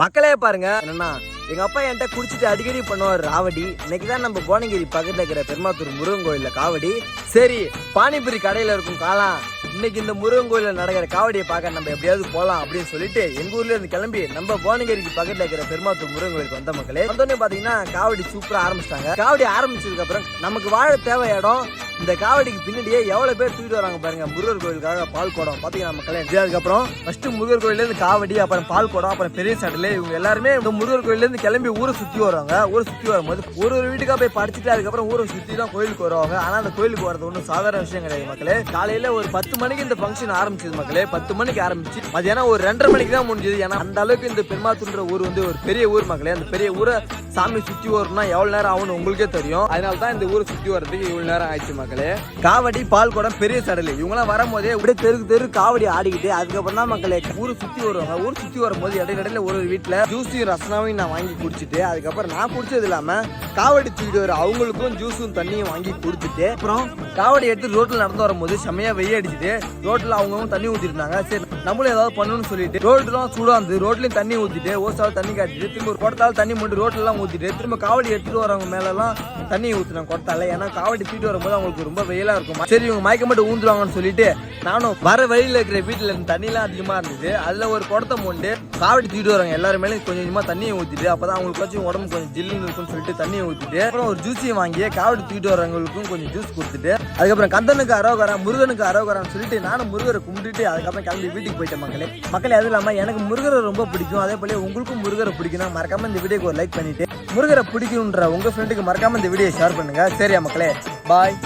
மக்களே பாருங்க என்னன்னா எங்க அப்பா என்கிட்ட குடிச்சிட்டு அடிக்கடி பண்ணுவார் ராவடி. இன்னைக்கு தான் நம்ம கோணகிரி பக்கத்துல இருக்கிற பெருமாத்தூர் முருகன் கோயிலில் காவடி. சரி பானிபூரி கடையில இருக்கும் காளான். இன்னைக்கு இந்த முருகன் கோயிலில் நடக்கிற காவடியை பார்க்க நம்ம எப்படியாவது போலாம் அப்படின்னு சொல்லிட்டு எங்க ஊர்ல இருந்து கிளம்பி நம்ம கோணகிரிக்கு பக்கத்துல இருக்கிற பெருமாத்தூர் முருகன் கோயிலுக்கு வந்த மக்களே வந்தோடனே பாத்தீங்கன்னா காவடி சூப்பரா ஆரம்பிச்சிட்டாங்க. காவடி ஆரம்பிச்சதுக்கு அப்புறம் நமக்கு வாழ தேவை இடம் இந்த காவடிக்கு பின்னாடியே எவ்வளவு பேர் தூக்கிட்டு வராங்க பாருங்க. முருகர் கோயிலுக்காக பால் குடம். பாத்தீங்கன்னா மக்களே? அதுக்கப்புறம் ஃபர்ஸ்ட் முருகர் கோயில்ல இருந்து காவடி அப்புறம் பால் குடம் அப்புறம் பெரிய சடலு இவங்க எல்லாருமே இந்த முருகர் கோயில்ல இருந்து கிளம்பி ஊரை சுத்தி வருவாங்க ஊரை சுத்தி வரும்போது ஒரு ஒரு வீட்டுக்கா போய் படிச்சுட்டு அதுக்கப்புறம் ஊரை சுத்தி தான் கோயிலுக்கு வருவாங்க. ஆனா அந்த கோயிலுக்கு வரது ஒன்றும் சாதாரண விஷயம் கிடையாது மக்களே. காலையில ஒரு பத்து மணிக்கு இந்த ஃபங்க்ஷன் ஆரம்பிச்சது மக்களே. பத்து மணிக்கு ஆரம்பிச்சு மதியானம் ஒரு ரெண்டரை மணிக்கு தான் முடிஞ்சது. ஏன்னா அந்த அளவுக்கு இந்த பெருமாத்துன்ற ஊர் வந்து ஒரு பெரிய ஊர் மக்களே. அந்த பெரிய ஊரை சாமி சுத்தி வரணும்னா எவ்வளவு நேரம் ஆகும்னு உங்களுக்கே தெரியும். அதனால தான் இந்த ஊரை சுத்தி வர்றதுக்கு இவ்வளவு நேரம் ஆயிடுச்சு மக்கள். மக்களே. காவடி பால் குடம் பெரிய சடலு. இவங்களாம் வரும்போதே அப்படியே தெருக்கு தெரு காவடி ஆடிக்கிட்டு அதுக்கப்புறம் தான் மக்களே ஊர் சுத்தி வருவாங்க. ஊர் சுத்தி வரும்போது இடையில இடையில ஒரு ஒரு வீட்டில் ஜூஸையும் ரசனாவையும் நான் வாங்கி குடிச்சிட்டு அதுக்கப்புறம் நான் குடிச்சது இல்லாம காவடி தூக்கிட்டு வர அவங்களுக்கும் ஜூஸும் தண்ணியும் வாங்கி குடிச்சிட்டு அப்புறம் காவடி எடுத்து ரோட்டில் நடந்து வரும்போது செம்மையா வெய்ய அடிச்சுட்டு ரோட்டில் அவங்கவுங்க தண்ணி ஊற்றிருந்தாங்க சரி நம்மளும் ஏதாவது பண்ணணும்னு சொல்லிட்டு ரோட்லாம் சூடாக இருந்து ரோட்லயும் தண்ணி ஊற்றிட்டு ஓசால தண்ணி காட்டிட்டு திரும்ப ஒரு குடத்தால தண்ணி மட்டும் ரோட்ல எல்லாம் திரும்ப காவடி எடுத்துட்டு வரவங்க மேலெல்லாம் தண்ணி ஊற்றுனாங்க குடத்தால. ஏன்னா காவடி தூக்கிட்டு வரும்போது அவங்களுக்கு ரொம்ப வெயிலா இருக்கும். சரி இவங்க மயக்க மட்டும் ஊந்துருவாங்கன்னு சொல்லிட்டு நானும் வர வழியில இருக்கிற வீட்டுல இருந்து தண்ணிலாம் அதிகமா இருந்தது. அதுல ஒரு குடத்தை மூண்டு காவடி தூக்கிட்டு வராங்க எல்லாரும் மேலே கொஞ்சம் கொஞ்சமா தண்ணியை ஊத்திட்டு அப்பதான் அவங்களுக்கு கொஞ்சம் உடம்பு கொஞ்சம் ஜில்லுன்னு இருக்கும்னு சொல்லிட்டு தண்ணியை ஊத்திட்டு அப்புறம் ஒரு ஜூஸையும் வாங்கி காவடி தூக்கிட்டு வரவங்களுக்கும் கொஞ்சம் ஜூஸ் கொடுத்துட்டு அதுக்கப்புறம் கந்தனுக்கு அரோகரா முருகனுக்கு அரோகரான்னு சொல்லிட்டு நானும் முருகரை கும்பிட்டுட்டு அதுக்கப்புறம் கிளம்பி வீட்டுக்கு போயிட்டேன் மக்களே. மக்களே அது இல்லாம எனக்கு முருகரை ரொம்ப பிடிக்கும். அதே போல உங்களுக்கும் முருகரை பிடிக்கும்னா மறக்காம இந்த வீடியோக்கு ஒரு லைக் பண்ணிட்டு முருகரை பிடிக்கும்ன்ற உங்க ஃப்ரெண்டுக்கு மறக்காம இந்த வீடியோ ஷேர் பண்ணுங்க. சரியா மக்களே? பாய்